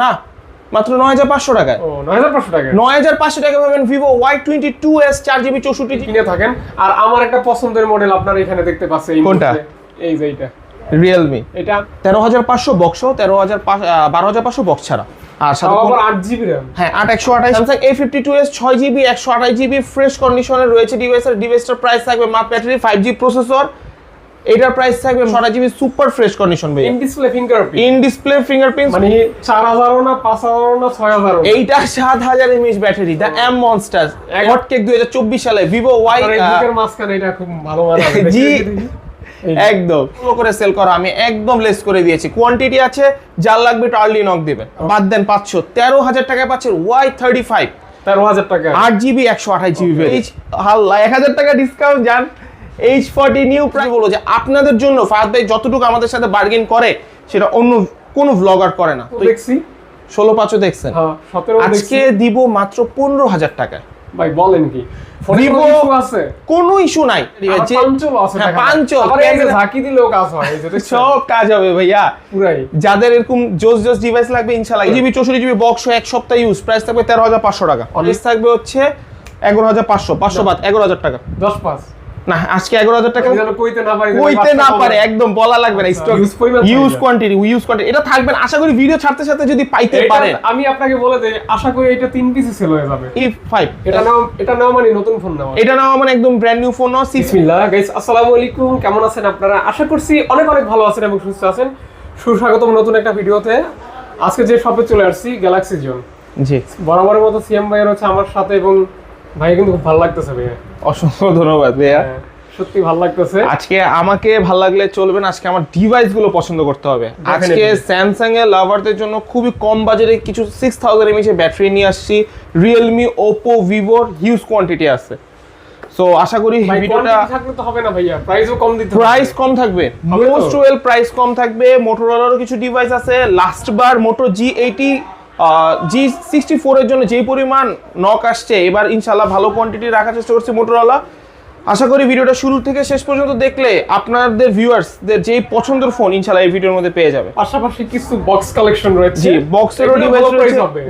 না মাত্র নয় হাজার পাঁচশো টাকায়। নয় হাজার পাঁচশো টাকা নয় হাজার পাঁচশো টাকা পাবেন Vivo Y twenty two S চার জিবি চৌষট্টি কিনে থাকেন আর আমার একটা পছন্দের মডেল আপনার এখানে দেখতে পাচ্ছেন কোনটা? এই যে এইটা। রিয়েলমি এটা? তেরো হাজার পাঁচশো বক্স তেরো হাজার বারো হাজার পাঁচশো বক্স ছাড়া। আর সাথে আবার আট জিবি র্যাম হ্যাঁ আট একশো আঠাশ। Samsung A fifty two S ছয় জিবি একশো আঠাশ জিবি ফ্রেশ কন্ডিশনে রয়েছে। ডিভাইসের ডিভাইসটার প্রাইস থাকবে মাত্র ব্যাটারি ফাইভ জি প্রসেসর এটার প্রাইস থাকবে ছটা জিবি সুপার ফ্রেশ কন্ডিশন ভাই in display fingerprint in display fingerprint মানে চার হাজারও না পাঁচ হাজারও না ছয় হাজারও এইটা সাত হাজার MH battery the M monster এক- হটকেক দুই হাজার চব্বিশ সালে ভিভো ওয়াই বুকের মাঝখানে এটা খুব ভালো মানাবে জি। একদম। পুরো করে সেল করা আমি একদম লেস করে দিয়েছি। কোয়ান্টিটি আছে যার লাগবে টার্লি নক দিবেন। বাদ দেন পাঁচশো। তেরো হাজার টাকায় পাচ্ছেন ওয়াই থার্টি ফাইভ তেরো হাজার টাকা আট জিবি একশো আঠাশ জিবি এইচ হাল্লা এক হাজার টাকা ডিসকাউন্ট যান এইচ ফর্টি নিউ প্রাইস বলো যে আপনাদের জন্য ফাহাদ ভাই যতটুকু আমাদের সাথে বার্গেন করে সেটা অন্য কোনো ভ্লগার করে না। দেখছি। ষোলো পাঁচও দেখছেন। হ্যাঁ আজকে দিব মাত্র পনেরো হাজার টাকায়। ভাই বলেন কি? কোনো ইস্যু নাই। হ্যাঁ? সব কাজ হবে ভাইয়া। পুরাই। যাদের এরকম জোস জোস ডিভাইস লাগবে ইনশাল্লাহ জিবি চৌষট্টি জিবি বক্স এক সপ্তাহ ইউজ প্রাইস থাকবে তেরো হাজার পাঁচশো টাকা। প্রাইস থাকবে হচ্ছে এগারো হাজার পাঁচশো পাঁচশো বাদ এগারো হাজার টাকা। দশ পাঁচ। না আজকে এগারো হাজার টাকা কইতে না পারি যেন কইতে না বাচ্চা পারে একদম বলা লাগবে না stock use quantity use quantity এটা থাকবেন আশা করি ভিডিও ছাড়তে ছাড়তে যদি পাইতে পারেন। আমি আপনাকে বলে দেই আশা করি এটা তিন পিসে সেল হয়ে যাবে। ই ফাইভ এটা নাও এটা নাও মানে নতুন ফোন নাও। এটা নাও মানে একদম ব্র্যান্ড নিউ ফোন নাও বিসমিল্লাহ গাইস আসসালামু আলাইকুম কেমন আছেন আপনারা? আশা করছি অনেক অনেক ভালো আছেন এবং সুস্থ আছেন। সুস্বাগতম নতুন একটা ভিডিওতে। আজকে যে শপে চলে আসছি গ্যালাক্সি জোন জি। বরাবরের মতো সিএম ভাইয়ের হচ্ছে আমার সাথে এবং ভাই কিন্তু খুব ভালো লাগতেছে ভাইয়া। অসংখ্য ধন্যবাদ ভাইয়া। হ্যাঁ, সত্যি ভালো লাগতেছে। আজকে আমাকে ভালো লাগলে চলবে না আজকে আমার ডিভাইসগুলো পছন্দ করতে হবে। আজকে. স্যামসাং এর লাভারদের জন্য খুবই কম বাজারে কিছু সিক্স থাউজেন্ড এমএচ এর ব্যাটারি নিয়ে আসছি। রিয়েলমি ওপো ভিভোর হিউজ কোয়ান্টিটি আছে। সো আশা করি ভিডিওটা থাকলে তো হবে না ভাইয়া প্রাইসও কম দিতে প্রাইস কম থাকবে। মোস্ট ওয়েল প্রাইস কম থাকবে। মোটরোলারও কিছু ডিভাইস আছে। লাস্ট বার মোটো জি এইটি জি সিক্সটি ফোরের জন্য যেই পরিমাণ নক আসছে এবার ইনশাল্লাহ ভালো কোয়ান্টিটি রাখার চেষ্টা করছে মোটরওয়ালা আশা করি ভিডিওটা শুরু থেকে শেষ পর্যন্ত দেখলে আপনাদের ভিউয়ার্সদের যেই পছন্দের ফোন ইনশাল্লাহ এই ভিডিওর মধ্যে পেয়ে যাবে। পাশাপাশি কিছু বক্স কালেকশন রয়েছে। জি বক্সেরও ডিভাইস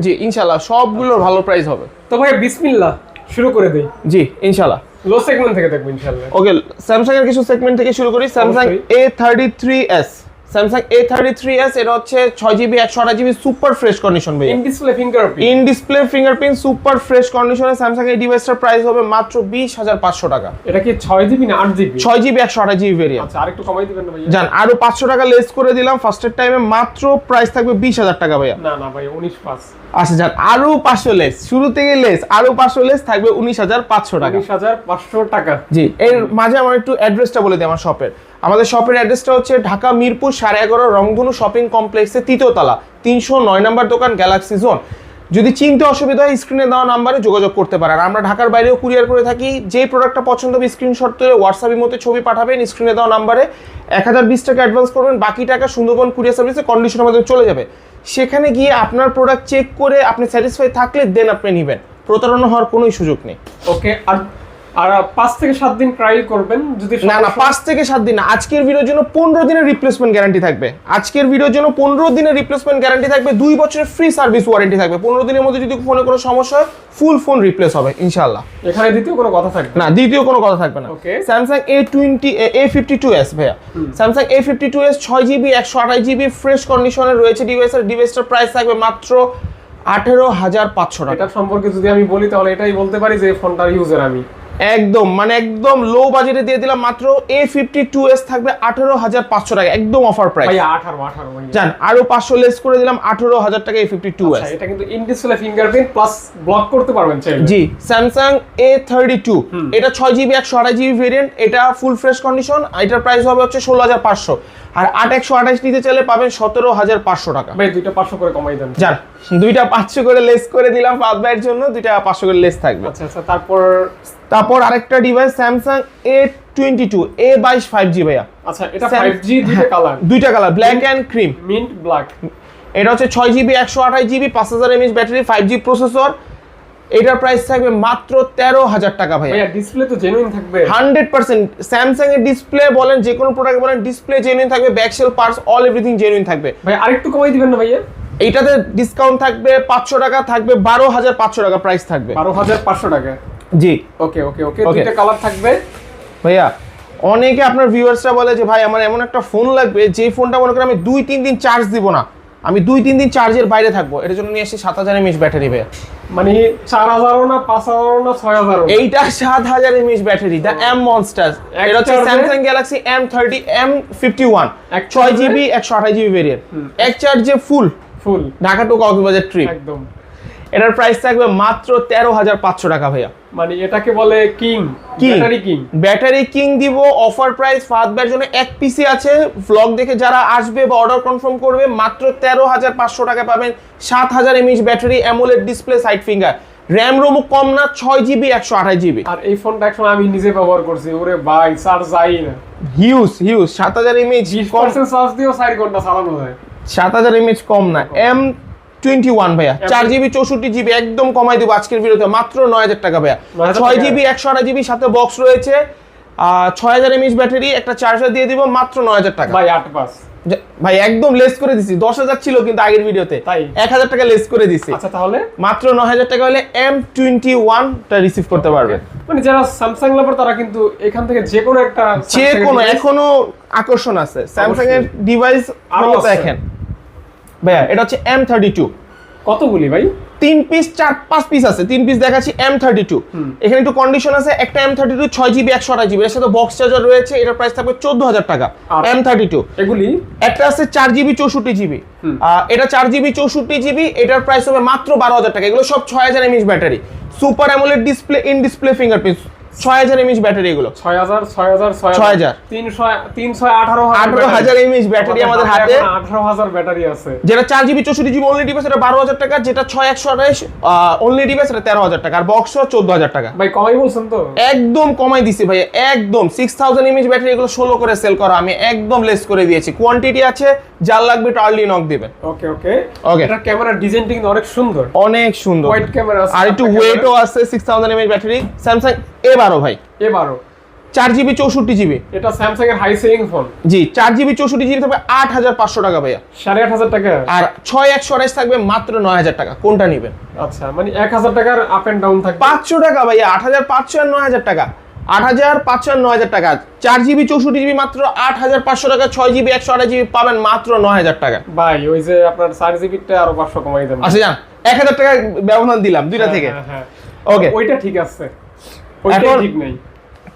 জি ইনশাল্লাহ সবগুলোর ভালো প্রাইস হবে। তো ভাই বিসমিল্লাহ শুরু করে দেই। জি ইনশাআল্লাহ। লো সেগমেন্ট থেকে দেখব ইনশাল্লাহ ওকে স্যামসাং এর কিছু সেগমেন্ট থেকে শুরু করি। Samsung A33s Samsung A thirty three S এটা হচ্ছে ছয় জিবি একশো আঠাশ জিবি সুপার ফ্রেশ কন্ডিশন ভাই in display fingerprint in display fingerprint super fresh কন্ডিশনে স্যামসাং এই ডিভাইসটার প্রাইস হবে মাত্র বিশ হাজার পাঁচশো টাকা। এটা কি ছয় জিবি না আট জিবি ছয় জিবি একশো আঠাশ জিবি ভেরিয়েন্ট আচ্ছা আরেকটু কমাই দিবেন না ভাইয়া? জান আরও পাঁচশো টাকা লেস করে দিলাম ফার্স্টের টাইমে মাত্র প্রাইস থাকবে বিশ হাজার টাকা ভাইয়া। না না ভাই উনিশ পাঁচ। আচ্ছা যান আরও পাঁচশো লেস শুরু থেকে লেস আরও পাঁচশো লেস থাকবে উনিশ হাজার পাঁচশো টাকা। উনিশ হাজার পাঁচশো টাকা। জি এর মাঝে আমার একটু অ্যাড্রেসটা বলে দিই আমার শপের আমাদের শপের অ্যাড্রেসটা হচ্ছে ঢাকা মিরপুর সাড়ে এগারো রংধনু শপিং কমপ্লেক্সের তৃতীয় তলা, তিনশো নয় নম্বর দোকান গ্যালাক্সি জোন যদি চিনতে অসুবিধা হয় স্ক্রিনে দেওয়া নাম্বারে যোগাযোগ করতে পারেন। আমরা ঢাকার বাইরেও কুরিয়ার করে থাকি। যেই প্রোডাক্টটা পছন্দ হবে স্ক্রিনশট তুলে হোয়াটসঅ্যাপের মধ্যে ছবি পাঠাবেন স্ক্রিনে দেওয়া নাম্বারে এক হাজার বিশ টাকা অ্যাডভান্স করবেন, বাকি টাকা সুন্দরবন কুরিয়ার সার্ভিসে কন্ডিশনের মধ্যে চলে যাবে। সেখানে গিয়ে আপনার প্রোডাক্ট চেক করে আপনি স্যাটিসফাই থাকলে দেন আপনি নেবেন। প্রতারণা হওয়ার কোনোই সুযোগ নেই। ওকে আর আর পাঁচ থেকে সাত দিন ট্রায়াল করবেন যদি না না পাঁচ থেকে সাত দিন না আজকের ভিডিওর জন্য পনেরো দিনের রিপ্লেসমেন্ট গ্যারান্টি থাকবে। আজকের ভিডিওর জন্য পনেরো দিনের রিপ্লেসমেন্ট গ্যারান্টি থাকবে দুই বছরের ফ্রি সার্ভিস ওয়ারেন্টি থাকবে। পনেরো দিনের মধ্যে যদি ফোনে কোনো সমস্যা হয় ফুল ফোন রিপ্লেস হবে ইনশাল্লাহ এখানে দ্বিতীয় কোনো কথা থাকবে না? দ্বিতীয় কোনো কথা থাকবে না. Samsung A twenty A fifty two S ভাইয়া। Samsung A fifty two S ছয় জিবি একশো আঠাশ জিবি ফ্রেশ কন্ডিশনে রয়েছে ডিভাইসের ডিভাইসটার প্রাইস থাকবে মাত্র আঠেরো হাজার পাঁচশো টাকা। সম্পর্কে যদি আমি বলি তাহলে এটাই বলতে পারি যে ফোনটার ইউজার আমি। একদম মানে একদম লো বাজেটে দিয়ে দিলাম মাত্র এ ফিফটি টু এস থাকবে আঠেরো হাজার পাঁচশো টাকা একদম অফার প্রাইস জান আরও পাঁচশো লেস করে দিলাম আঠেরো হাজার টাকা এ ফিফটি টু এস এটা কিন্তু ফিঙ্গারপ্রিন্ট প্লাস ব্লক করতে পারবেন জি স্যামসাং এ থার্টি টু এটা ছয় জিবি একশো আঠাশ জিবি ভেরিয়েন্ট এটা ফুল ফ্রেশ কন্ডিশন এটার প্রাইস হবে হচ্ছে ষোলো হাজার পাঁচশো। আর আট একশো আঠাশ নিতে চাইলে পাবেন সতেরো হাজার পাঁচশো টাকা। ভাই দুইটা পাঁচশো করে কমাই দেন। জান দুইটা পাঁচশো করে লেস করে দিলাম পাঁচ ভাইয়ের জন্য দুইটা পাঁচশো করে লেস থাকবে। আচ্ছা আচ্ছা তারপর? তারপর আরেকটা device Samsung A twenty two A বাইশ ফাইভ জি ভাইয়া। আচ্ছা এটা ফাইভ জি দুইটা কালার দুইটা colour black and cream mint black এটা হচ্ছে ছয় জিবি একশো আঠাশ জিবি পাঁচ হাজার MH battery five G processor এটার প্রাইস থাকবে মাত্র তেরো হাজার টাকা ভাই ভাইয়া ডিসপ্লে তো জেনুইন থাকবে। Hundred percent. স্যামসাং এর ডিসপ্লে বলেন যে কোনো প্রোডাক্ট বলেন ডিসপ্লে জেনুইন থাকবে back shell parts all everything genuine থাকবে। ভাই আরেকটু কমাই দিবেন না ভাইয়া? এইটাতে ডিসকাউন্ট থাকবে পাঁচশো টাকা থাকবে বারো হাজার পাঁচশো টাকা প্রাইস থাকবে। বারো হাজার পাঁচশো টাকা। জি। ওকে ওকে ওকে. দুইটা কালার থাকবে। ভাইয়া অনেকে আপনার ভিউয়ার্সরা বলে যে ভাই আমার এমন একটা ফোন লাগবে যে ফোনটা মনে করেন আমি দুই তিন দিন চার্জ দিব না। আমি দুই তিন দিন চার্জের বাইরে থাকব। এটার জন্য নিয়ে এসেছি সাত হাজার এমএস ব্যাটারি ভাইয়া। মানে চার হাজারও না পাঁচ হাজারও না ছয় হাজারও না। এইটা সাত হাজার MS battery the M monster এটা হচ্ছে Samsung Galaxy M thirty M fifty one এক ছয় জিবি একশো আঠাশ জিবি ভেরিয়েন্ট এক চার্জে full full Dhaka to Cox's Bazar trip একদম। এটার প্রাইস থাকবে মাত্র তেরো হাজার পাঁচশো টাকা ভাইয়া। মানে এটাকে বলে king. Battery king battery king দিব অফার প্রাইস ফাদব্যার জন্য এক পিসি আছে। ভ্লগ দেখে যারা আসবে বা অর্ডার কনফার্ম করবে মাত্র তেরো হাজার পাঁচশো টাকা পাবেন সাত হাজার MH battery AMOLED display side finger RAM রোমও কম না ছয় জিবি একশো আঠাশ জিবি আর এই ফোনটা একসময় আমি নিজে ব্যবহার করছি ওরে ভাই চার্জ যাই না। হিউজ হিউজ সাত হাজার এমএইচ পার্সেন্ট চার্জ দিয়েও চার ঘণ্টা চালানো যায়। সাত হাজার এমএইচ কম না এম টোয়েন্টি ওয়ান ভাইয়া চার জিবি চৌষট্টি জিবি একদম কমাই দেবো আজকের ভিডিওতে। মাত্র নয় হাজার টাকা ভাইয়া। 9,000 ছয় জিবি একশো আড়াই জিবি সাথে বক্স রয়েছে। ছয় হাজার এমএইচ ব্যাটারি একটা চার্জার দিয়ে দিব মাত্র নয় হাজার টাকা। ভাই আট পাস যা- ভাই একদম লেস করে দিছি। দশ হাজার ছিল কিন্তু আগের ভিডিওতে। তাই? এক হাজার টাকা লেস করে দিছি। আচ্ছা তাহলে? মাত্র নয় হাজার টাকা হলে এম টোয়েন্টি ওয়ানটা রিসিভ করতে পারবে মানে যারা স্যামসাং লাভার তারা কিন্তু এখান থেকে যে কোনো একটা যে কোনো এখনও আকর্ষণ আছে। স্যামসাং এর ডিভাইস আরও আরও দেখেন। ভাইয়া এটা হচ্ছে এম থার্টি টু কতগুলি ভাই? তিন পিস চার পাঁচ পিস আছে। তিন পিস দেখাচ্ছি এম থার্টি টু এখানে একটু কন্ডিশন আছে একটা এম থার্টি টু ছয় জিবি একশো আঠাশ জিবি এর সাথে বক্স চার্জার রয়েছে এটার প্রাইস থাকবে চোদ্দ হাজার টাকা এম থার্টি টু এগুলি? একটা আছে চার জিবি চৌষট্টি জিবি এটা চার জিবি চৌষট্টি জিবি এটার প্রাইস হবে মাত্র বারো হাজার টাকা। এগুলো সব ছয় হাজার MS battery super AMOLED display in display fingerprint ছয় হাজার এমএইচ ব্যাটারি এগুলো। ছয় হাজার ছয় হাজার ছয় ছয় হাজার। তিন ছয় আঠারো আঠারো হাজার এমএইচ ব্যাটারি আমাদের হাতে আঠারো হাজার ব্যাটারি আছে। যেটা চার জিবি চৌষট্টি জিবি অনলি ডিভাইস এটা বারো হাজার টাকা যেটা ছয় একশো আঠাশ অনলি ডিভাইস এটা তেরো হাজার টাকা। আর বক্স চোদ্দ হাজার টাকা। ভাই কমাই বলছেন তো? একদম কমাই দিছি ভাই একদম। সিক্স থাউজেন্ড এমএইচ ব্যাটারি এগুলো ষোলো করে সেল করা আমি একদম লেস করে দিয়েছি। কোয়ান্টিটি আছে যার লাগবে একটু আর্লি নক দিবেন। ওকে ওকে Okay. এটা ক্যামেরার ডিজাইনটা কিন্তু অনেক সুন্দর। অনেক সুন্দর। হোয়াইট ক্যামেরা আর একটু ওয়েটও আছে six thousand MH battery. Samsung A বারো ভাই? camera। এবারও। চার জিবি চৌষট্টি জিবি? এটা স্যামসাং এর হাই সেলিং ফোন জি চার জিবি চৌষট্টি জিবি থাকবে আট হাজার পাঁচশো টাকা ভাইয়া। সাড়ে আট হাজার টাকা? আর ছয় একশো আঠাশ থাকবে মাত্র নয় হাজার টাকা। কোনটা নেবেন? আচ্ছা মানে এক হাজার টাকার আপ এন্ড ডাউন থাকবে। পাঁচশো টাকা ভাইয়া আট হাজার পাঁচশো আর নয় হাজার টাকা। আট হাজার পাঁচশো আর নয় হাজার টাকা। চার জিবি চৌষট্টি জিবি মাত্র আট হাজার পাঁচশো টাকা ছয় জিবি একশো আঠাশ জিবি পাবেন মাত্র নয় হাজার টাকা। ভাই ওই যে আপনার চার জিবিটা আরও পাঁচশো কমাই দেন আচ্ছা যান এক হাজার টাকা ব্যবধান দিলাম দুইটা থেকে। হ্যাঁ, হ্যাঁ। ওকে ওইটা ঠিক আছে। এখন-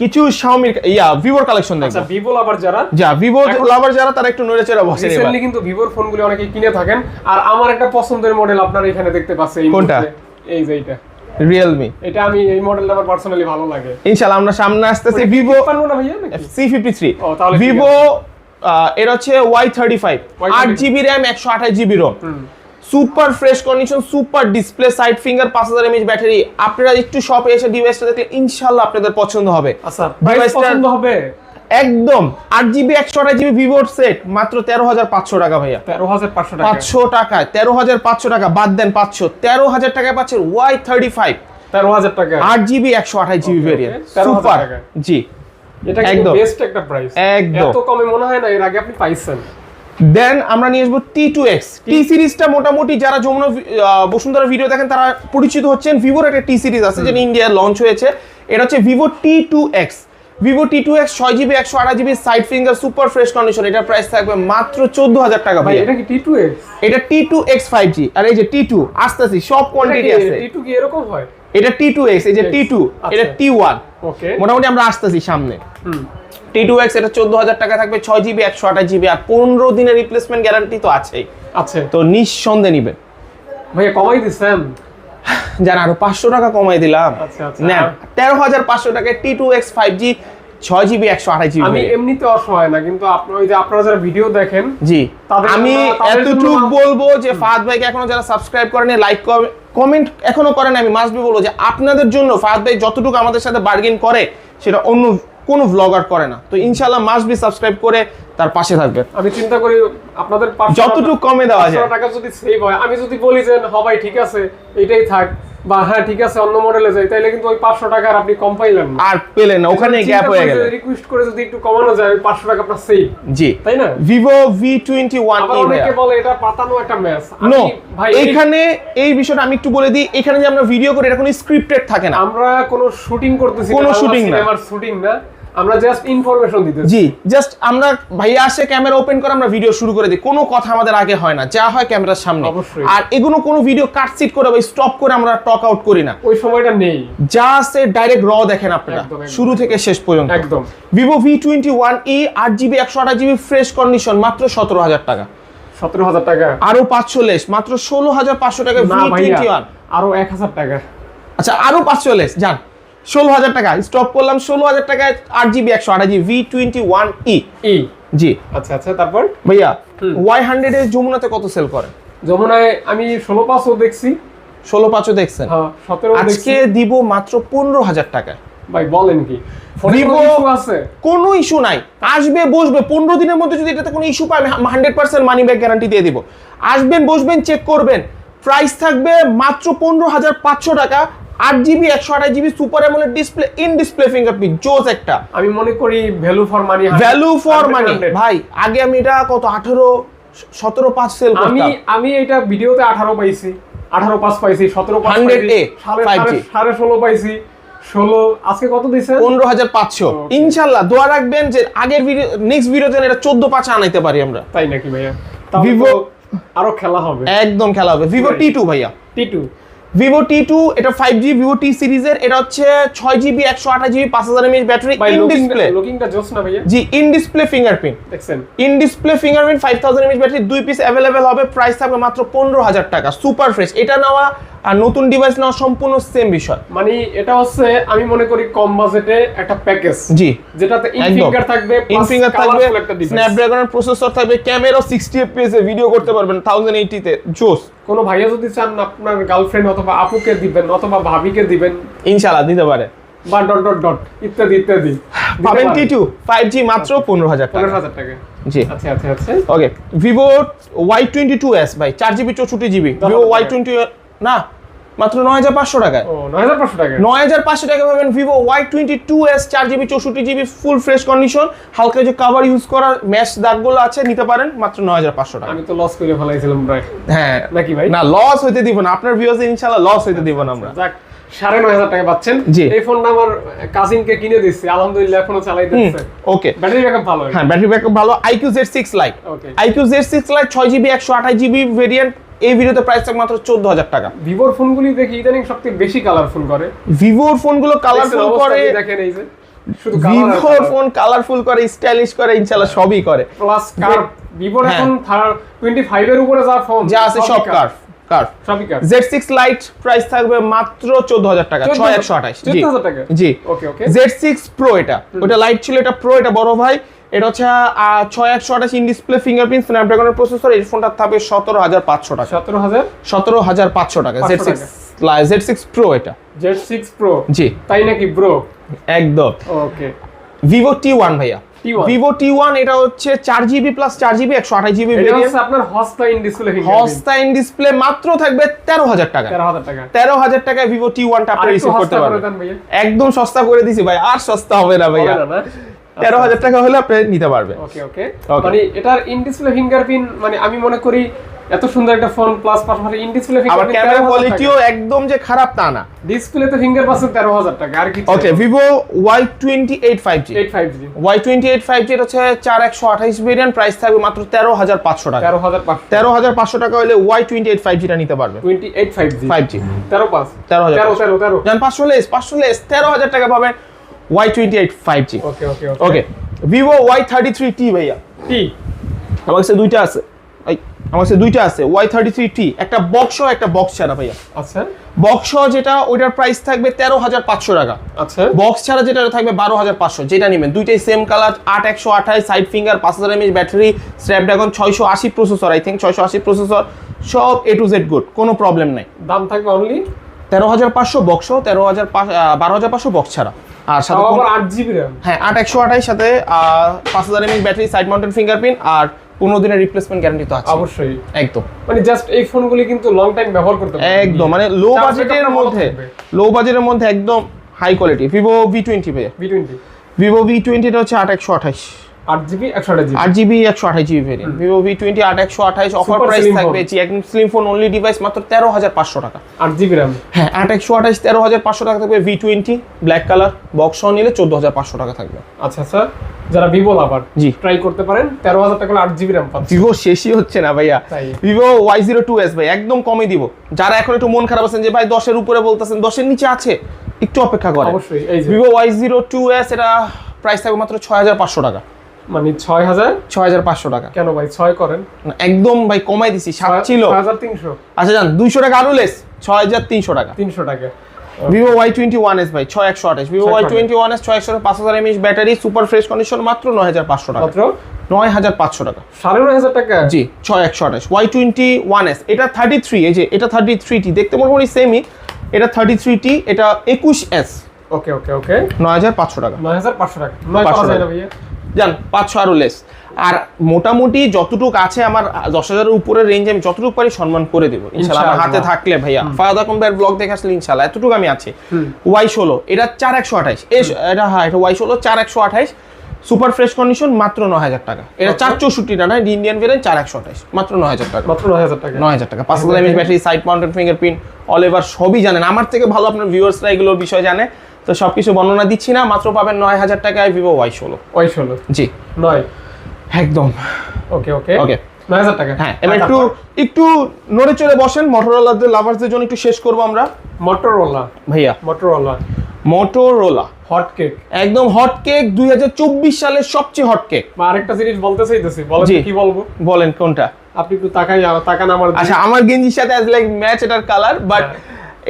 কিছু শাওমির ইয়া ভিভোর কালেকশন আচ্ছা ভিভো আবার যারা যা এখন- লাভার যারা তারা একটু নড়ে চড়ে বসে এবার। রিসেন্টলি কিন্তু ভিভোর ফোনগুলো অনেকে কিনে থাকেন। আর আমার একটা পছন্দের মডেল আপনারা এখানে দেখতে পাচ্ছেন এই কোনটা? এই যে এটা রিয়েলমি এটা আমি এই মডেলটা আমার পার্সোনালি ভালো লাগে। ইনশাল্লাহ আমরা সামনে আসতেছি ভিভো পারব না ভাইয়া নাকি? সি ফিফটি থ্রি ও, তাহলে ভিভো এর হচ্ছে ওয়াই থার্টি ফাইভ Y35 আট জিবি র্যাম একশো super fresh condition super display side finger পাঁচ হাজার এমএচ ব্যাটারি আপনারা একটু শপে এসে ডিভাইসটা দেখলে ইনশাল্লাহ আপনাদের পছন্দ হবে। আচ্ছা পছন্দ হবে? একদম। আট জিবি একশো আঠাশ জিবি ভিভোর সেট মাত্র তেরো হাজার পাঁচশো টাকা ভাইয়া। তেরো হাজার পাঁচশো টাকা। পাঁচশো টাকায় তেরো হাজার পাঁচশো টাকা বাদ দেন পাঁচশো। তেরো হাজার টাকায় পাচ্ছেন ওয়াই থার্টি ফাইভ তেরো হাজার টাকা। আট জিবি একশো আঠাশ জিবি ভেরিয়েন্ট সুপার জি। এটা একদম। বেস্ট একটা প্রাইস একদম। এত কমে মনে হয় না এর আগে আপনি পাইছেন। দেন আমরা নিয়ে আসব টি টু এক্স টি সিরিজটা মোটামুটি যারা যমুনা বসুন্ধরা ভিডিও দেখেন তারা পরিচিত হচ্ছেন। ভিভোর একটা টি সিরিজ আছে যেটা ইন্ডিয়ায় লঞ্চ হয়েছে। এটা হচ্ছে Vivo T two X Vivo T two X ছয় জিবি একশো আঠাশ GB side finger super fresh condition এটার প্রাইস থাকবে মাত্র চোদ্দ হাজার টাকা ভাই এটা কি টি টু এক্স এটা T two X five G আর এই যে টি টু আসতেছি সব কোয়ান্টিটি আছে। টি টু কি এরকম হয়? এটা টি টু এক্স এই যে টি টু এটা আচ্ছা। টি ওয়ান ওকে মোটামুটি আমরা আসতেছি সামনে। হুম। টি টু এক্স এটা চোদ্দ হাজার টাকা থাকবে ছয় জিবি একশো আঠাশ জিবি আর পনেরো দিনের রিপ্লেসমেন্ট গ্যারান্টি তো আছেই। আচ্ছা তো নিঃসন্দেহে নিবেন ভাইয়া কমাই দিছেন যান আরও পাঁচশো টাকা কমাই দিলাম। আচ্ছা, আচ্ছা। নেন তেরো হাজার পাঁচশো টাকায় T two X five G ছয় জিবি একশো আঠাশ জিবি আমি এমনিতে অসহায় না কিন্তু আপনার ওই যে আপনারা যারা ভিডিও দেখেন জি। আমি এতটুক বলব যে ফাহাদ ভাইকে এখনও যারা সাবস্ক্রাইব করেন লাইক কমেন্ট এখনও করেন আমি মাস্ট বি বলব যে আপনাদের জন্য ফাহাদ ভাই যতটুকু আমাদের সাথে বার্গেন করে সেটা অন্য কোনো ভ্লগার করে না। তো ইনশাল্লাহ মাস্ট বি সাবস্ক্রাইব করে তার পাশে থাকবে। আমি চিন্তা করি আপনাদের যতটুকু কমে দেওয়া যায়। টাকা যদি সেভ হয়। আমি যদি বলি যে হ ভাই ঠিক আছে এটাই থাক বা হ্যাঁ ঠিক আছে অন্য মডেলে যাই তাইলে কিন্তু ওই পাঁচশো টাকার আপনি কম পাইলেন না। আর পেলেন না। ওখানে গ্যাপ হয়ে গেল। রিকোয়েস্ট করে যদি একটু কমানো যায় ওই পাঁচশো টাকা আপনার সেভ জি। তাই না? ভিভো ভি টোয়েন্টি ওয়ান অনেকে বলে এটা পাতানো একটা ম্যাচ নো ভাই এখানে এই বিষয়টা আমি একটু বলে দিই। এখানে যে আমরা ভিডিও করি এটা কোনো স্ক্রিপ্টেড থাকে না। আমরা কোনো শুটিং করতেছি কোনো shooting না। আমার শুটিং না। আমরা জাস্ট ইনফরমেশন দিতেছি জি জাস্ট আমরা ভাইয়া আসে ক্যামেরা ওপেন করে আমরা ভিডিও শুরু করে দিই। কোনো কথা আমাদের আগে হয় না যা হয় ক্যামেরার সামনে। আর এগুলো কোনো ভিডিও কাটসিট করে বা স্টপ করে আমরা টক আউট করি না। ওই সময়টা নেই। যা আছে ডাইরেক্ট র দেখেন আপনারা। শুরু থেকে শেষ পর্যন্ত। একদম। Vivo V twenty one E আট জিবি একশো আঠাশ জিবি ফ্রেশ কন্ডিশন মাত্র সতেরো হাজার টাকা। সতেরো হাজার টাকা। আরও পাঁচশো লেস মাত্র ষোলো হাজার পাঁচশো টাকা ভি টোয়েন্টি ওয়ান আরও এক হাজার টাকা। আচ্ছা আরও পাঁচশো লেস যান। ষোলো হাজার টাকা। স্টপ করলাম ষোলো হাজার টাকায় আট জিবি একশো আঠাশ GB V twenty one E জি। আচ্ছা আচ্ছা তারপর? ভাইয়া ওয়াই হান্ড্রেড এর যমুনাতে কত সেল করে যমুনায় আমি ষোলো পাঁচও দেখছি। ষোলো পাঁচও দেখছেন? হ্যাঁ আজকে দিব মাত্র পনেরো হাজার টাকায়। ভাই বলেন কি? কোনো আছে? কোনো ইস্যু নাই। আসবে বসবে। পনেরো দিনের মধ্যে যদি এটাতে কোনো ইস্যু পাই আমি hundred percent money back guarantee দিয়ে দিব। আসবেন বসবেন চেক করবেন। প্রাইস থাকবে মাত্র পনেরো হাজার পাঁচশো টাকা। আট জিবি একশো আঠাশ GB super AMOLED display in display fingerprint জোস একটা। আমি মনে করি value for money value for money ভাই আগে আমি এটা কত আঠেরো সতেরো পাঁচ সেল আমি আমি এটা ভিডিওতে আঠারো পাইছি। আঠারো পাঁচ পাইছি সতেরো পাঁচ 100 পাইছি A, সাড়ে 5G সাড়ে- সাড়ে ষোলো পাইছি ষোলো আজকে কত দিচ্ছেন পনেরো হাজার পাঁচশো। ইনশাল্লাহ দোয়া রাখবেন যে আগের ভিডিও নেক্সট ভিডিও যেন এটা চোদ্দ পাঁচে আনাইতে পারি আমরা। তাই নাকি ভাইয়া? Vivo- আরও খেলা হবে। একদম খেলা হবে। ভিভো টি টু ভাইয়া। T two Vivo T two এটা ফাইভ জি ভিভো টি সিরিজের এটা হচ্ছে ছয় জিবি একশো আঠাশ জিবি পাঁচ হাজার MH battery in display G in display fingerprint in display fingerprint five thousand MH battery দুই পিস অ্যাভেলেবেল হবে প্রাইস থাকবে মাত্র পনেরো হাজার টাকা সুপার ফ্রেশ এটা নেওয়া আর নতুন ডিভাইস নেওয়া সম্পূর্ণ সেম বিষয়। মানে এটা হচ্ছে আমি মনে করি কম বাজেটে একটা প্যাকেজ জি। যেটাতে ইন ফিঙ্গার থাকবে ইন ফিঙ্গার থাকবে স্ন্যাপড্রাগনের প্রসেসর থাকবে ক্যামেরা সিক্সটি এফপিএস এ ভিডিও করতে পারবেন থাউজেন্ড এইটিতে জোস। কোনো ভাইয়া যদি চান আপনার গার্লফ্রেন্ড অথবা আপুকে দিবেন অথবা ভাবিকে দিবেন। ইনশাল্লাহ দিতে পারে। বা ডট ডট ডট ইত্যাদি ইত্যাদি। পাবেন টি টু ফাইভ জি মাত্র পনেরো হাজার পনেরো টাকা হাজার টাকা। জি। আচ্ছা আচ্ছা আচ্ছা। Okay Vivo Y twenty two S ভাই চার জিবি চৌষট্টি জিবি ভিভো ওয়াই। টোয়েন্টি না মাত্র নয় হাজার পাঁচশো টাকায়। নয় হাজার পাঁচশো টাকা পাবেন Vivo Y twenty two S চার জিবি চৌষট্টি জিবি ফুল ফ্রেশ কন্ডিশন হালকা যে কাভার ইউজ করার ম্যাচ দাগগুলো আছে নিতে পারেন মাত্র নয় হাজার পাঁচশো টাকা আমি তো লস করে ফেলাইছিলাম প্রায়। হ্যাঁ। নাকি ভাই? না লস হইতে দিব না। আপনার ভিউয়ার্স ইনশাআল্লাহ লস হইতে দিব না আমরা। সাড়ে নয় হাজার টাকা পাচ্ছেন। জি। এই ফোনটা আমার কাজিনকে কিনে দিচ্ছি আলহামদুলিল্লাহ এখনও চালাই দিচ্ছে। ওকে ব্যাটারি ব্যাকআপ ভালো হ্যাঁ ব্যাটারি ব্যাকআপ ভালো। IQOO Z six lite okay iQOO Z six lite ছয় জিবি একশো আঠাশ জিবি ভেরিয়েন্ট এই ভিডিওতে প্রাইস থাকবে মাত্র চোদ্দ হাজার টাকা। ভিভোর ফোনগুলি দেখি ইদানিং সবথেকে বেশি কালারফুল করে। ভিভোর ফোনগুলো কালারফুল করে। দেখেন এই যে? ভিভোর ফোন কালারফুল করে স্টাইলিশ করে ইনশাআল্লাহ সবই করে। প্লাস কার্ভ ভিভোর। এখন টোয়েন্টি ফাইভ এর উপরে যা ফোন যা আছে সব কার্ভ কার্ভ সবই কার্ভ জেড লাইট প্রাইস থাকবে মাত্র টাকা জি। টাকা? ওকে ওকে প্রো এটা। ওটা লাইট ছিল এটা প্রো এটা বড় ভাই। এটা হচ্ছে ছয় একশো আঠাশ ইন ডিসপ্লে ফিঙ্গারপ্রিন্ট স্ন্যাপড্রাগনের প্রসেসর এই ফোনটা থাকবে সতেরো হাজার পাঁচশো টাকা। সতেরো হাজার? সতেরো হাজার পাঁচশো টাকা Z six Z six pro এটা। জেড সিক্স প্রো জি। তাই নাকি ব্রো একদম। ওকে ভিভো টি ওয়ান ভাইয়া। ভিভো টি ওয়ান এটা হচ্ছে চার জিবি প্লাস চার জিবি একশো আঠাশ জিবি আপনার হস্তা ইন ডিসপ্লে হস্তা ইন ডিসপ্লে মাত্র থাকবে তেরো হাজার টাকা। তেরো হাজার টাকায় ভিভো টি ওয়ানটা আপনি রিসিভ করতে পারবেন। একদম সস্তা করে দিছি ভাই আর সস্তা হবে না ভাইয়া? তেরো হাজার টাকা হলে আপনি নিতে পারবেন। ওকে ওকে। মানে এটার ইন ডিসপ্লে ফিঙ্গারপ্রিন্ট মানে আমি মনে করি এত সুন্দর একটা ফোন প্লাস পাশাপাশি ইন ডিসপ্লে আবার ক্যামেরা কোয়ালিটিও একদম যে খারাপ তা না। ডিসপ্লেতে ফিঙ্গার পাচ্ছেন তেরো হাজার টাকা আর কি okay Vivo Y twenty eight five G eight five G Y twenty eight five G হচ্ছে চার একশো আঠাইশ ভেরিয়েন্ট প্রাইস থাকবে মাত্র তেরো হাজার পাঁচশো টাকা। তেরো হাজার পাঁচশো তেরো হাজার পাঁচশো টাকা হলে ওয়াই টোয়েন্টি এইট ফাইভ জিটা নিতে পারবে। Twenty eight five G five G তেরো পাঁচ। তেরো হাজার তেরো তেরো তেরো। যান পাঁচশো লেস পাঁচশো লেস তেরো হাজার টাকা পাবেন Y twenty eight five G okay okay okay Vivo Y thirty three T ভাইয়া। টি আমার কাছে দুইটা আছে। আমার কাছে দুইটা আছে। ওয়াই থার্টি থ্রি টি একটা বক্স একটা বক্স ছাড়া ভাইয়া। আচ্ছা। বক্স যেটা ওইটার প্রাইস থাকবে তেরো হাজার পাঁচশো টাকা। আচ্ছা। বক্স ছাড়া যেটা থাকবে বারো হাজার পাঁচশো। যেটা নেবেন দুইটাই সেম কালার আট একশো আঠাশ সাইড ফিঙ্গার পাঁচ হাজার এমএচ ব্যাটারি স্ন্যাপড্রাগন ছয়শো আশি প্রসেসর আই থিঙ্ক ছয়শো আশি প্রসেসর সব এ টু জেড গুড কোনো প্রবলেম নাই। দাম থাকবে অনলি তেরো হাজার পাঁচশো বক্স তেরো হাজার বারো হাজার পাঁচশো বক্স ছাড়া। আর সাথে আট জিবি র্যাম হ্যাঁ আট একশো আঠাশ সাথে পাঁচ হাজার MH battery side mounted fingerprint আর পনেরো দিনের রিপ্লেসমেন্ট গ্যারান্টি তো আছে। অবশ্যই। একদম। মানে জাস্ট এই ফোনগুলি কিন্তু লং টাইম ব্যবহার করতে একদম মানে লো বাজেটের মধ্যে লো বাজেটের মধ্যে একদম high quality Vivo V twenty পেয়ে V20 ভিভো ভি টোয়েন্টিটা হচ্ছে আট একশো আঠাশ। আট জিবি একশো আঠাশ জিবি। আট জিবি একশো আঠাশ GB variant Vivo V twenty আট একশো আঠাশ অফার প্রাইস থাকবে জি একদম স্লিম ফোন অনলি ডিভাইস মাত্র তেরো হাজার পাঁচশো টাকা। হ্যাঁ আট একশো আঠাশ তেরো হাজার পাঁচশো টাকা থাকবে V twenty black colour box সহ নিলে চোদ্দ হাজার পাঁচশো টাকা থাকবে। আচ্ছা আচ্ছা যারা ভিভো লাভার জি। ট্রাই করতে পারেন তেরো হাজার টাকা পাচ্ছেন ভিভো শেষই হচ্ছে না ভাইয়া। ভিভো ভাই একদম কমে দিব। যারা এখন একটু মন খারাপ আছেন যে ভাই দশের উপরে বলতেছেন দশের নিচে আছে একটু অপেক্ষা করে অবশ্যই ভিভো এটা প্রাইস থাকবে মাত্র ছয় হাজার পাঁচশো টাকা। মানে ছয় হাজার? ছয় হাজার পাঁচশো টাকা। কেন ভাই? ছয় করেন। একদম ভাই কমাই দিছি সাত ছিল। হাজার তিনশো। আচ্ছা যান দুইশো টাকা আরও লেস ছয় হাজার তিনশো টাকা। তিনশো টাকা। Vivo Y twenty one S ভাই ছয় একশো আঠাশ। Vivo Y twenty one S ছয় একশো পাঁচ হাজার ব্যাটারি সুপার ফ্রেশ কন্ডিশন মাত্র নয় হাজার পাঁচশো টাকা। মাত্র? নয় হাজার পাঁচশো টাকা। সাড়ে নয় হাজার টাকা? জি ছয় একশো আঠাশ। ওয়াই টোয়েন্টি ওয়ান এস এটা থার্টি থ্রি এই যে এটা থার্টি থ্রি টি দেখতে মোটামুটি সেমই এটা থার্টি থ্রি টি এটা একুশ এস ওকে ওকে ওকে নয় হাজার পাঁচশো টাকা। নয় হাজার পাঁচশো টাকা। নয় পাঁচশো টাকা। জান পাঁচশো আরও লেস আর মোটামুটি যতটুক আছে আমার দশ হাজারের উপরে রেঞ্জ আমি যতটুকু পারি সম্মান করে দেবো। ইনশাল্লাহ আমার হাতে থাকলে ভাইয়া। ফায়াদা কম্পেয়ার ব্লগ দেখে আসলে ইনশাল্লাহ। এতটুকু আমি আছি। ওয়াই ষোলো এটা চার একশো আঠাইশ এটা হ্যাঁ এটা ওয়াই ষোলো চার একশো আঠাইশ সুপার ফ্রেশ কন্ডিশন মাত্র নয় হাজার টাকা। এটা চার চৌষট্টিটা নয় ইন্ডিয়ান ভেরিয়েন্ট চার একশো আঠাইশ মাত্র নয় হাজার টাকা। মাত্র নয় হাজার টাকা। নয় হাজার টাকা। পাঁচ হাজার battery side mounted fingerprint all ever সবই জানেন। আমার থেকে ভালো আপনার ভিউয়ার্সরা এগুলোর বিষয় জানে। তো সব কিছু বর্ণনা দিচ্ছি না মাত্র পাবেন নয় হাজার টাকায় ভিভো ওয়াই ষোলো। ওই ষোলো। জি। নয়? একদম। Okay okay. ওকে। নয় হাজার টাকা? হ্যাঁ এবার একটু একটু নড়ে চলে বসেন লাভার্সদের জন্য একটু শেষ করব আমরা। মোটরোলা ভাইয়া। মোটরোলা মোটরোলা হট কেক একদম হট কেক দুই সালের সবচেয়ে হট কেক আরেকটা জিনিস বলতে চাইতেছি। বলেন। কি বলব? বলেন কোনটা? আপনি একটু তাকাই তাকান আমার আচ্ছা আমার গেঞ্জির সাথে অ্যাজ লাইক ম্যাচ এটার কালার বাট হ্যাঁ।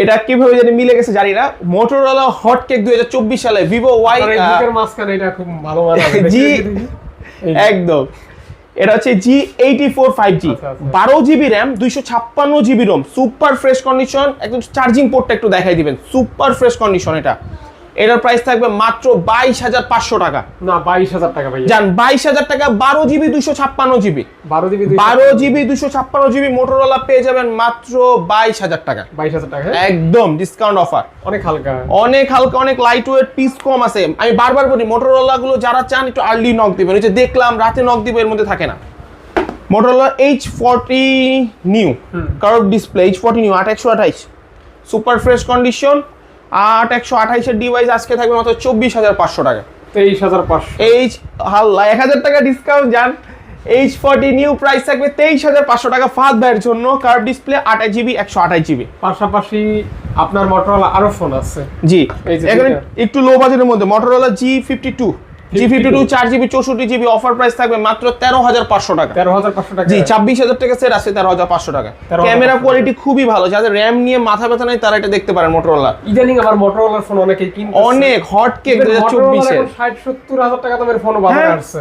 এটা কীভাবে জানি মিলে গেছে জানি না। মোটরোলা হট কেক দুই সালে ভিভো ওয়াই মাঝখানে এটা খুব ভালো জি। একদম। এটা হচ্ছে জি এইটি ফোর ফাইভ জি। বারো জিবি র্যাম দুইশো ছাপ্পান্ন GB ROM. Super fresh condition একদম চার্জিং পোর্টটা একটু দেখাই দিবেন। সুপার ফ্রেশ কন্ডিশন এটা। এটার প্রাইস থাকবে মাত্র বাইশ হাজার পাঁচশো টাকা। না বাইশ হাজার টাকা ভাই যান বাইশ হাজার টাকা বারো জিবি দুশো ছাপ্পান্ন জিবি। বারো জিবি বারো জিবি দুশো ছাপ্পান্ন জিবি মোটরোলা পেয়ে যাবেন মাত্র বাইশ হাজার টাকা। বাইশ হাজার টাকা হ্যাঁ? একদম ডিসকাউন্ট অফার অনেক হালকা। অনেক হালকা অনেক লাইট ওয়েট পিস কম আছে। আমি বারবার বলি মোটরোলা গুলো যারা চান একটু আর্লি নক দিবেন। ওই যে দেখলাম রাতে নক দিব এর মধ্যে থাকে না। Motorola H forty new curve display H forty new একশো আঠাইশ। সুপার ফ্রেশ কন্ডিশন আট একশো আঠাইশের ডিভাইস আজকে থাকবে মাত্র চব্বিশ হাজার পাঁচশো টাকা। তেইশ হাজার পাঁচশো। এইচ হাল্লা এক হাজার টাকা ডিসকাউন্ট যান এইচ ফর্টি নিউ প্রাইস থাকবে তেইশ হাজার পাঁচশো টাকা ফার্স্ট ভাইয়ের জন্য। কার্ভ ডিসপ্লে আঠাশ জিবি একশো আঠাশ জিবি পাশাপাশি আপনার মোটরওয়ালা আরও ফোন আছে। জি। এখানে একটু লো বাজেটের মধ্যে Motorola G fifty two G fifty two চার জিবি চৌষট্টি জিবি অফার প্রাইস থাকবে মাত্র তেরো হাজার পাঁচশো টাকা। টাকা। জি ছাব্বিশ হাজার টাকা। সেট আছে টাকা। ক্যামেরা কোয়ালিটি খুবই ভালো। যাদের নিয়ে মাথা ব্যথা নাই তারা এটা দেখতে পারেন ইদানিং আবার ফোন অনেকেই অনেক হট কেক টাকা দামের ফোন বাজারে হ্যাঁ আসছে।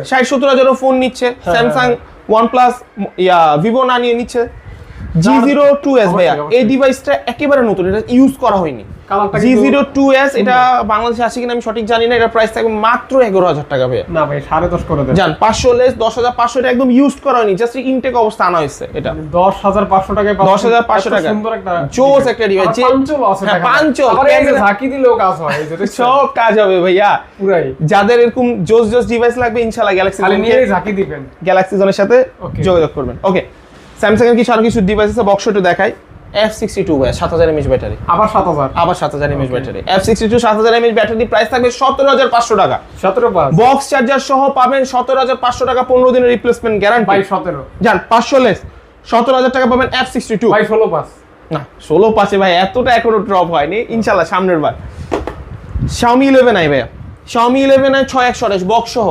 ফোন নিচ্ছে। স্যামসাং ওয়ান ইয়া না নিয়ে নিচ্ছে। জি জিরো টু এস ভাইয়া। এই ডিভাইসটা একেবারে নতুন। এটা ইউজ করা হয়নি। কালারটা জি জিরো টু এস এটা বাংলাদেশে আছে কিনা আমি সঠিক জানি না এটা প্রাইস থাকবে মাত্র এগারো হাজার টাকা ভাইয়া না ভাই সাড়ে দশ করে দেন জান পাঁচশো লেস দশ হাজার পাঁচশো এটা একদম ইউজ করা হয়নি জাস্ট ইনটেক অবস্থা আনা হয়েছে এটা দশ হাজার পাঁচশো টাকায় পাচ্ছেন। 10,500 এত টাকা। সুন্দর একটা জোস একটা device। আবার আছে হ্যাঁ। পাঞ্চল, ঝাঁকি দিলেও কাজ হয়? সব কাজ হবে ভাইয়া পুরাই যাদের এরকম জোস জোস ডিভাইস লাগবে ইনশাল্লাহ গ্যালাক্সি নিয়ে ঝাঁকি দিবেন গ্যালাক্সি জোনের সাথে. যোগাযোগ করবেন ওকে স্যামসাং এর কিছু আর কিছু ডিভাইস আছে বক্স দেখাই এফ সিক্সটি টু ভাই সাত হাজার এমএচ ব্যাটারি। আবার সাত হাজার? আবার সাত হাজার mAh battery. F sixty two সাত হাজার এমএচ ব্যাটারি প্রাইস থাকবে সতেরো হাজার পাঁচশো টাকা। সতেরো বক্স চার্জার সহ পাবেন সতেরো হাজার পাঁচশো টাকা পনেরো দিনের রিপ্লেসমেন্ট গ্যারান্টি বাই সতেরো। যান পাঁচশো লেস সতেরো হাজার টাকা পাবেন এফ সিক্সটি টু বাই ষোলো পাঁচ। না ষোলো পাঁচে ভাই এতটা এখনও ড্রপ হয়নি। ইনশাল্লাহ সামনের বার। শাওমি ইলেভেন আই ভাইয়া। শাওমি ইলেভেন আই ছয় একশো আঠাশ বক্স সহ।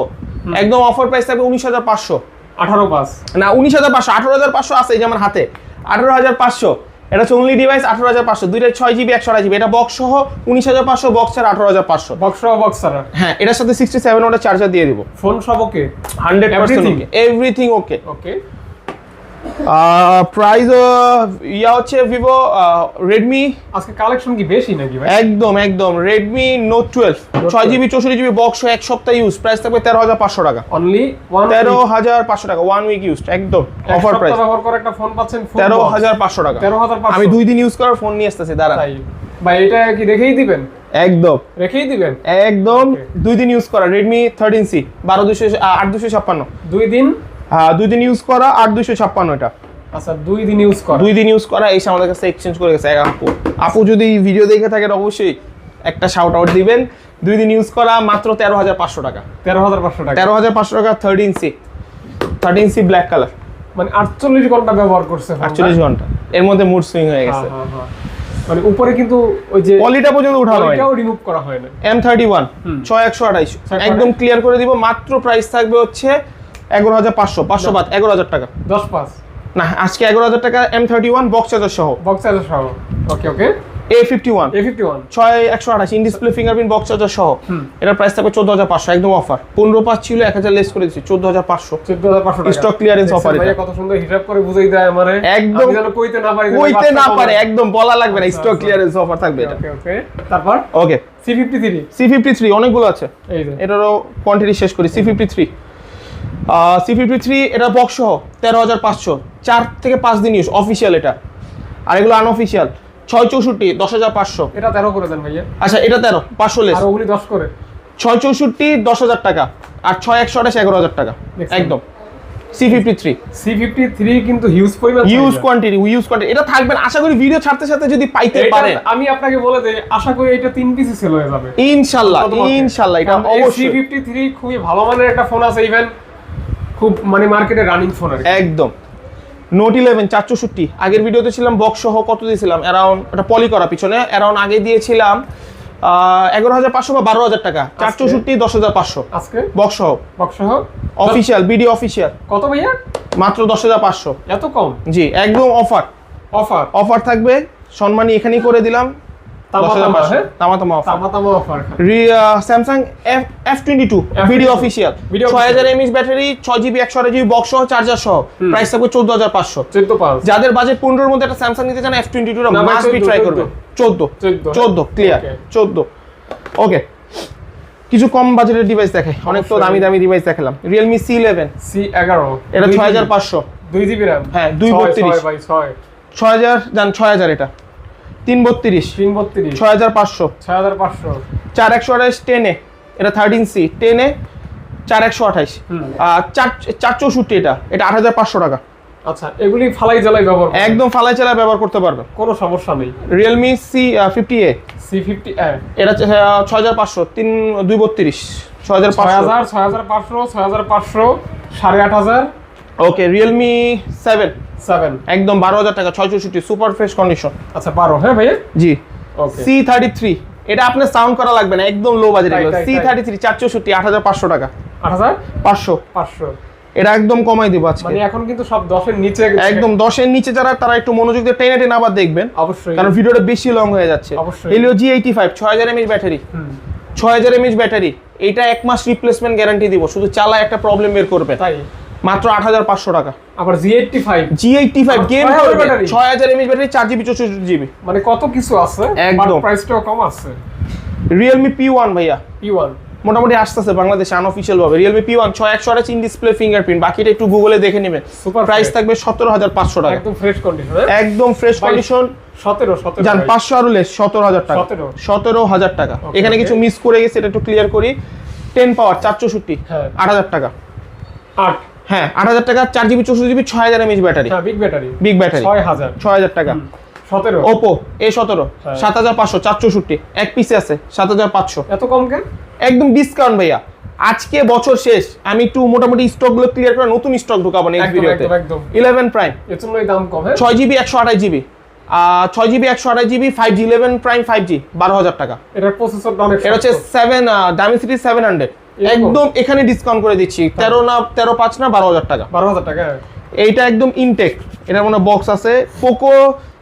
একদম অফার প্রাইস থাকবে উনিশ হাজার পাঁচশো। আঠারো পাঁচ। না উনিশ হাজার পাঁচশো আঠারো হাজার পাঁচশো আছে এই যে আমার হাতে। আঠারো হাজার পাঁচশো। এটা হচ্ছে অনলি ডিভাইস আঠারো হাজার পাঁচশো দুইটা ছয় জিবি একশো আঠাশ জিবি এটা বক্স সহ উনিশ হাজার পাঁচশো বক্স ছাড়া আঠারো হাজার পাঁচশো। বক্স বক্স ছাড়া? হ্যাঁ এটার সাথে সিক্সটি সেভেন ওটা চার্জার দিয়ে দিব। ফোন সব okay hundred percent? Okay everything okay okay price yeah হচ্ছে ভিভো রেডমি আজকে কালেকশন কি বেশি নাকি ভাই? একদম একদম। রেডমি নোট টুয়েলভ ছয় জিবি চৌষট্টি জিবি বক্স এক সপ্তাহ ইউজ প্রাইস থাকবে তেরো হাজার পাঁচশো টাকা। অনলি তেরো হাজার পাঁচশো টাকা। ওয়ান উইক ইউজ একদম অফার প্রাইস ব্যবহার করে একটা ফোন পাচ্ছেন তেরো হাজার পাঁচশো টাকা। 13,500 আমি দুই দিন ইউজ করার ফোন নিয়ে আসতেছি দাঁড়া ভাই এটা কি রেখেই দিবেন? একদম। রেখেই দিবেন? একদম দুই দিন ইউজ করা। রেডমি থার্টিন সি বারো দুশো আট দুশো ছাপ্পান্ন। দুই দিন দুই দিন ইউজ করা আট দুশো ছাপ্পান্ন এটা আচ্ছা দুই দিন ইউজ কর। দুই দিন ইউজ করা এসে আমাদের কাছে এক্সচেঞ্জ করে গেছে। আপু আপু যদি ভিডিও দেখে থাকেন অবশ্যই একটা শাউট আউট দিবেন। দুই দিন ইউজ করা মাত্র তেরো হাজার পাঁচশো টাকা। তেরো হাজার পাঁচশো টাকা। তেরো হাজার পাঁচশো টাকা thirteen C thirteen C black colour মানে আটচল্লিশ ঘণ্টা ব্যবহার করছে আটচল্লিশ ঘণ্টা। এর মধ্যে মুড সুইং হয়ে গেছে। হ্যাঁ, হ্যাঁ, হ্যাঁ। মানে উপরে কিন্তু ওই যে পলিটা পর্যন্ত উঠানো হয় রিমুভ করা হয় না এম থার্টি ওয়ান ছয় একশো আঠাইশ একদম ক্লিয়ার করে দিব মাত্র প্রাইস থাকবে হচ্ছে এগারো হাজার পাঁচশো পাঁচশো বাদ এগারো হাজার টাকা। দশ পাঁচ। না আজকে এগারো হাজার টাকা M thirty one box charger সহ। বক্স চার্জার সহ। Okay okay A fifty one A fifty one ছয় একশো আঠাশ in display fingerprint box charger সহ। এটার প্রাইস থাকবে চোদ্দ হাজার পাঁচশো একদম অফার পনেরো পাঁচ ছিল এক হাজার লেস করে দিচ্ছি চোদ্দ হাজার পাঁচশো। চোদ্দ হাজার পাঁচশো টাকা। Stock clearance দেখছেন offer এটা। কত সুন্দর হিসাব করে বুঝাই দেয় আমারে। একদম- কইতে না পারি কইতে না পারে একদম বলা লাগবে না স্টক। ক্লিয়ারেন্স অফার থাকবে এটা। ওকে তারপর? Okay C fifty three C fifty three অনেকগুলো আছে এটারও কোয়ান্টিটি শেষ করি C fifty three C fifty three এটা বক্স সহ তেরো হাজার পাঁচশো। চার থেকে পাঁচ দিন ইউজ অফিসিয়াল এটা। আর এগুলো আনঅফিসিয়াল ছয় চৌষট্টি দশ হাজার পাঁচশো। এটা তেরো করে দেন ভাইয়া। আচ্ছা এটা তেরো পাঁচশো লেস ওগুলি দশ করে। ছয় চৌষট্টি দশ হাজার টাকা। আর ছয় একশো আঠাশ এগারো হাজার টাকা। একদম C fifty three C fifty three কিন্তু হিউজ পরিমাণ চাহিদা। কোয়ান্টিটি ইউজ কোয়ান্টিটি এটা থাকবেন আশা করি ভিডিও ছাড়তে ছাড়তে যদি পাইতে পারেন আমি আপনাকে বলে দেই আশা করি এটা তিন পিসে সেল হয়ে যাবে। ইনশাল্লাহ ইনশাল্লাহ এটা সি অবশ্যই। ফিফটি থ্রি খুবই ভালো মানের একটা ফোন আছে ইভেন খুব মানে মার্কেটে রানিং ফোন আর একদম। নোট ইলেভেন চার চৌষট্টি। আগের ভিডিওতে ছিলাম বক্স সহ কত দিয়েছিলাম? অ্যারাউন্ড এটা পলি করা পিছনে। অ্যারাউন্ড আগে দিয়েছিলাম এগারো হাজার পাঁচশো বা বারো হাজার টাকা। চার দশ হাজার পাঁচশো। আজকে? বক্স সহ। বক্স সহ? অফিসিয়াল বিডি অফিসিয়াল কত ভাইয়া? মাত্র দশ হাজার পাঁচশো। এত কম? জি একদম অফার অফার অফার থাকবে। সম্মানী এখানেই করে দিলাম। Samsung F twenty two video official ছয় হাজার ব্যাটারি ছয় জিবি একশো জিবি বক্স সহ চার্জার সহ। প্রাইস থাকবে চোদ্দ হাজার পাঁচশো। যাদের বাজেট পনেরোর মধ্যে একটা স্যামসাং নিতে চান F twenty two must be try করবে। চোদ্দ। চোদ্দ। ক্লিয়ার. চোদ্দ ওকে কিছু কম বাজেটের ডিভাইস দেখাই। অনেক তো দামি দামি ডিভাইস দেখালাম। রিয়েলমি সি ইলেভেন সি এগারো। এটা ছয় হাজার পাঁচশো। দুই জিবি র্যাম হ্যাঁ, দুই বত্রিশ। ছয় হাজার যান ছয় হাজার এটা। তিন বত্রিশ তিন বত্রিশ ছয় হাজার পাঁচশো। ছয় হাজার পাঁচশো। চার একশো আঠাশ টেনে এটা থার্টিন সি টেনে চার একশো। আর চার চার চৌষট্টি এটা এটা আট হাজার পাঁচশো টাকা। আচ্ছা এগুলি ফালাই জ্বালাই ব্যবহার একদম ফালাই চালা ব্যবহার করতে পারবেন কোনো সমস্যা নেই। Realme C fifty A C fifty এটা ছয় হাজার পাঁচশো তিন দুই বত্রিশ। ছয় হাজার ছয় হাজার ছয় হাজার পাঁচশো ছয় হাজার পাঁচশো সাড়ে আট হাজার। ওকে রিয়েলমি সেভেন সেভেন একদম বারো হাজার টাকা ছয় চৌষট্টি সুপার ফ্রেশ কন্ডিশন আচ্ছা বারো হ্যাঁ ভাইয়া? জি। সি থার্টি থ্রি এটা আপনার সাউন্ড করা লাগবে না একদম low budget C thirty three চার চৌষট্টি আট হাজার পাঁচশো টাকা। আট হাজার? পাঁচশো। পাঁচশো। এটা একদম কমাই দিব আজকে। মানে এখন কিন্তু সব দশের নিচে গেছে। একদম দশের নিচে যারা তারা একটু মনোযোগ দিয়ে টেনে টেনে আবার দেখবেন। অবশ্যই। কারণ ভিডিওটা বেশি লং হয়ে যাচ্ছে। হেলিও জি এইটি ফাইভ ছয় হাজার এমএইচ ব্যাটারি হুম, ছয় হাজার এমএইচ ব্যাটারি এটা এক মাস রিপ্লেসমেন্ট গ্যারান্টি দিব। শুধু চালা একটা প্রবলেম বের করবে। তাই। মাত্র আট হাজার পাঁচশো টাকা। আবার G eighty five G eighty five game battery? ছয় হাজার এমএইচ ব্যাটারি চার জিবি চৌষট্টি জিবি মানে কত কিছু আছে? একদম। প্রাইসটাও কম আছে। রিয়েলমি পি ওয়ান ভাইয়া। পি ওয়ান মোটামুটি আসতেছে বাংলাদেশে আনঅফিসিয়াল ভাবে রিয়েলমি পি ওয়ান ছয় একশো আঠাশ ইন ডিসপ্লে ফিঙ্গারপ্রিন্ট বাকিটা একটু গুগলে দেখে নেবেন। Super প্রাইস থাকবে সতেরো হাজার পাঁচশো টাকা। একদম ফ্রেশ কন্ডিশন একদম ফ্রেশ কন্ডিশন সতেরো সতেরো পাঁচশো আরও লেস সতেরো হাজার টাকা। সতেরো। হাজার টাকা। এখানে কিছু মিস করে গেছে এটা একটু ক্লিয়ার করি। টেন পাওয়ার চার চৌষট্টি। হ্যাঁ। আট হাজার টাকা। আট। হ্যাঁ আট হাজার টাকা চার জিবি চৌষট্টি জিবি ছয় হাজার mAh battery big battery big battery ছয় হাজার। ছয় হাজার টাকা। সতেরো। ওপো এ সতেরো হ্যাঁ। সাত হাজার পাঁচশো চার চৌষট্টি এক পিসে আছে সাত হাজার পাঁচশো। এত কম কেন? একদম ডিসকাউন্ট ভাইয়া। আজকে বছর শেষ আমি একটু মোটামুটি স্টকগুলো ক্লিয়ার করে নতুন স্টক ঢুকাবো নেক্সট ভিডিওতে। ইলেভেন প্রাইম এর দাম কম হ্যাঁ? ছয় জিবি একশো আঠাশ জিবি। ছয় জিবি একশো আঠাশ GB five G eleven prime five G বারো হাজার টাকা। এটার প্রসেসরটা অনেক এটা হচ্ছে। Seven Dimensity seven hundred? একদম এখানে ডিসকাউন্ট করে দিচ্ছি। তেরো না তেরো পাঁচ না বারো হাজার টাকা। বারো হাজার টাকা? এইটা একদম ইনটেক এটার মনে বক্স আছে। পোকো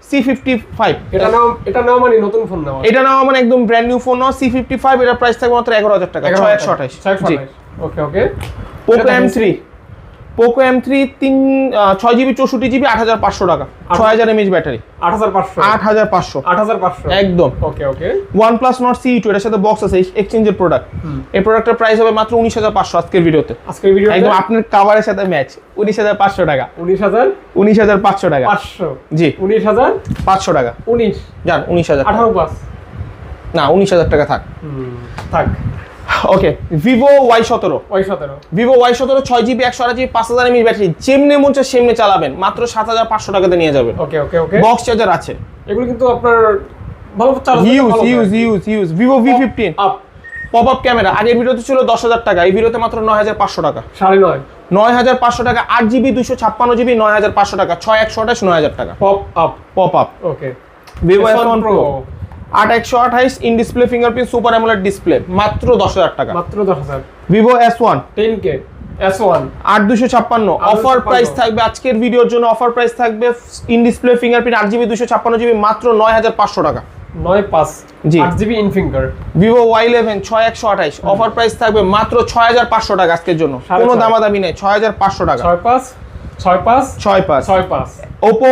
সি ফিফটি ফাইভ এটা নাও এটা নাও মানে নতুন ফোন নাও। এটা নাও মানে একদম brand new phone C fifty five এটার প্রাইস থাকবে মাত্র এগারো হাজার টাকা। ছয় একশো আঠাশ। Okay okay Poco M three Poco M three তিন ছয় জিবি চৌষট্টি জিবি আট হাজার পাঁচশো টাকা। ছয় হাজার এমএইচ ব্যাটারি। আট হাজার পাঁচশো। আট হাজার পাঁচশো। আট হাজার পাঁচশো। একদম। Okay okay one plus Nord C two এটার সাথে বক্স আছে এক্সচেঞ্জের প্রোডাক্ট এই প্রোডাক্টের প্রাইস হবে মাত্র উনিশ হাজার পাঁচশো আজকের ভিডিওতে। আজকের ভিডিও একদম আপনার কাভারের সাথে ম্যাচ উনিশ হাজার পাঁচশো টাকা। উনিশ হাজার? উনিশ হাজার পাঁচশো টাকা। পাঁচশো। জি। উনিশ হাজার? পাঁচশো টাকা। উনিশ। যান উনিশ হাজার। আঠারো পাঁচ না উনিশ হাজার টাকা থাক। থাক। ওকে ভিভো ওয়াই সতেরো। ওই সতেরো। ভিভো ওয়াই সতেরো ছয় জিবি একশো আট জিবি পাঁচ হাজার এমএইচ ব্যাটারি যেমনি মন চায় সেমনি চালাবেন। মাত্র সাত হাজার পাঁচশো টাকাতে নিয়ে যাবেন। ওকে ওকে ওকে বক্স চার্জার আছে। এগুলো কিন্তু আপনার ভালো use use use use Vivo V fifteen up pop up camera আগের ভিডিওতে ছিল দশ হাজার টাকা এই ভিডিওতে মাত্র নয় হাজার পাঁচশো টাকা। সাড়ে নয়। নয় হাজার পাঁচশো টাকা আট জিবি দুশো ছাপ্পান্ন জিবি নয় হাজার পাঁচশো টাকা। ছয় একশো আঠাশ নয় হাজার টাকা। Pop up pop up okay Vivo one pro আট একশো আঠাইশ in display fingerprint super AMOLED display মাত্র দশ হাজার টাকা। মাত্র দশ হাজার। Vivo S one ten K S one আট দুশো ছাপ্পান্ন অফার প্রাইস থাকবে আজকের ভিডিওর জন্য অফার প্রাইস থাকবে ইন ডিসপ্লে ফিঙ্গারপ্রিন্ট আট জিবি দুশো ছাপ্পান্ন জিবি মাত্র নয় হাজার পাঁচশো টাকা। নয় পাঁচ জি। আট GB in finger Vivo Y eleven ছয় একশো আঠাইশ অফার প্রাইস থাকবে মাত্র ছয় হাজার পাঁচশো টাকা আজকের জন্য। কোনো দামাদামি নেই ছয় হাজার পাঁচশো টাকা। ছয় পাঁচ ছয় পাঁচ ছয় পাঁচ। ছয় পাঁচ। Oppo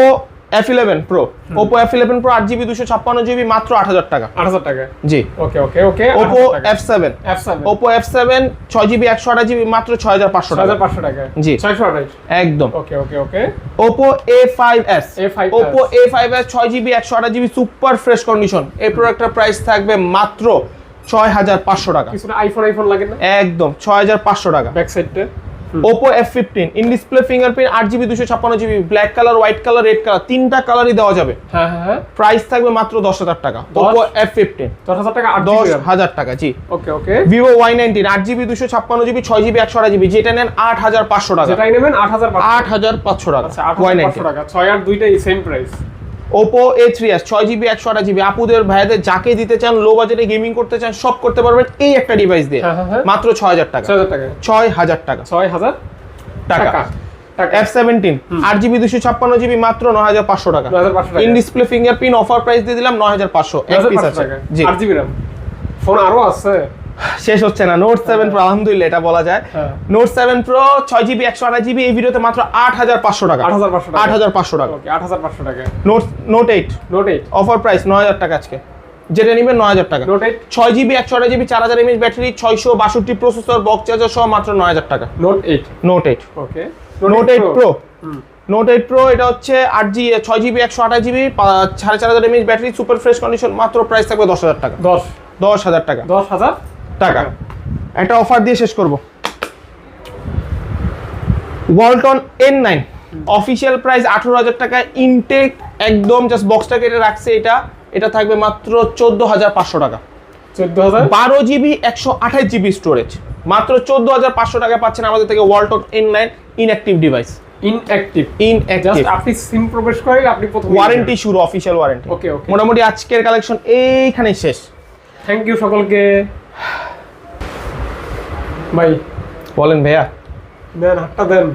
F eleven pro Oppo F eleven pro আট জিবি দুশো ছাপ্পান্ন জিবি মাত্র আট হাজার টাকা। আট হাজার টাকা? জি। Okay okay okay Oppo F seven F seven Oppo F seven ছয় জিবি একশো আঠাশ জিবি মাত্র ছয় হাজার পাঁচশো টাকা। পাঁচশো টাকা। জি। ছয়শো আঠাশ? একদম। Okay okay okay Oppo A five S A5s Oppo A five S ছয় জিবি একশো আঠাশ জিবি সুপার ফ্রেশ কন্ডিশন এই প্রোডাক্টের প্রাইস থাকবে মাত্র ছয় হাজার পাঁচশো টাকা। কিছু আইফোন আইফোন লাগে না? একদম ছয় হাজার পাঁচশো টাকা। ব্যাক সাইডটা Oppo F fifteen in display fingerprint আট জিবি দুশো ছাপ্পান্ন GB black colour white colour red colour তিনটা কালারই দেওয়া যাবে। হ্যাঁ হ্যাঁ হ্যাঁ। প্রাইস থাকবে মাত্র দশ হাজার টাকা? ওপো এফ ফিফটিন দশ হাজার টাকা দশ হাজার টাকা জি। Okay okay Vivo Y nineteen আট জিবি দুশো ছাপ্পান্ন জিবি ছয় জিবি একশো আট জিবি যেটা নেন আট হাজার পাঁচশো টাকা। নেবেন আট হাজার আট হাজার পাঁচশো টাকা আচ্ছা ওয়াই হাজার নাইনটিন টাকা। ছয় আর দুইটাই same price Oppo A three S ছয় জিবি একশো আট জিবি আপুদের ভাইয়াদের যাকে দিতে চান লো বাজেটে গেমিং করতে চান সব করতে পারবেন এই একটা ডিভাইস দিয়ে। হ্যাঁ, হ্যাঁ, হ্যাঁ। মাত্র ছয় হাজার টাকা। ছয় হাজার টাকা। ছয় হাজার টাকা। এফ সেভেন্টিন আট জিবি দুশো ছাপ্পান্ন জিবি মাত্র নয় হাজার পাঁচশো টাকা। 9,500 টাকা। In display fingerprint offer price দিয়ে দিলাম নয় হাজার পাঁচশো। এক পিস আছে। জি। আট জিবি র্যাম ফোন আরও আছে। শেষ হচ্ছে না। নোট সেভেন প্রো আলহামদুলিল্লাহ এটা বলা যায়। নোট সেভেন প্রো ছয় জিবি একশো আঠাশ জিবি এই ভিডিওতে মাত্র আট হাজার পাঁচশো টাকা। 8,500 টাকা। আট হাজার পাঁচশো টাকা। আট হাজার পাঁচশো টাকা। Note Note eight Note eight offer price নয় হাজার টাকা আজকে। যেটা নিবেন নয় হাজার টাকা। নোট এইট ছয় জিবি একশো আঠাশ জিবি চার হাজার এমএইচ ব্যাটারি ছয়শো বাষট্টি প্রসেসর বক্স চার্জার সহ মাত্র নয় হাজার টাকা। Note eight Note eight okay Note eight pro Note eight pro এটা হচ্ছে আট জি ছয় জিবি একশো আঠাশ জিবি সাড়ে চার হাজার mAh battery super fresh condition মাত্র প্রাইস থাকবে দশ হাজার টাকা। দশ। দশ হাজার টাকা। দশ হাজার টাকা। একটা অফার দিয়ে শেষ করব। Walton N nine official price আঠারো হাজার টাকা ইনটেক একদম জাস্ট বক্সটা কেটে রাখছে এটা। এটা থাকবে মাত্র চোদ্দ হাজার পাঁচশো টাকা। বারো জিবি একশো আঠাশ জিবি স্টোরেজ মাত্র চোদ্দ হাজার পাঁচশো টাকায় পাচ্ছেন আমাদের থেকে Walton N nine inactive device inactive inactive just আপনি সিম প্রবেশ করেন আপনি প্রথম ওয়ারেন্টি শুরু অফিসিয়াল ওয়ারেন্টি Okay, okay. মোটামুটি আজকের কালেকশন এইখানেই শেষ। থ্যাংক ইউ সকলকে। ভাই বলেন ভাইয়া। দেন হাতটা দেন।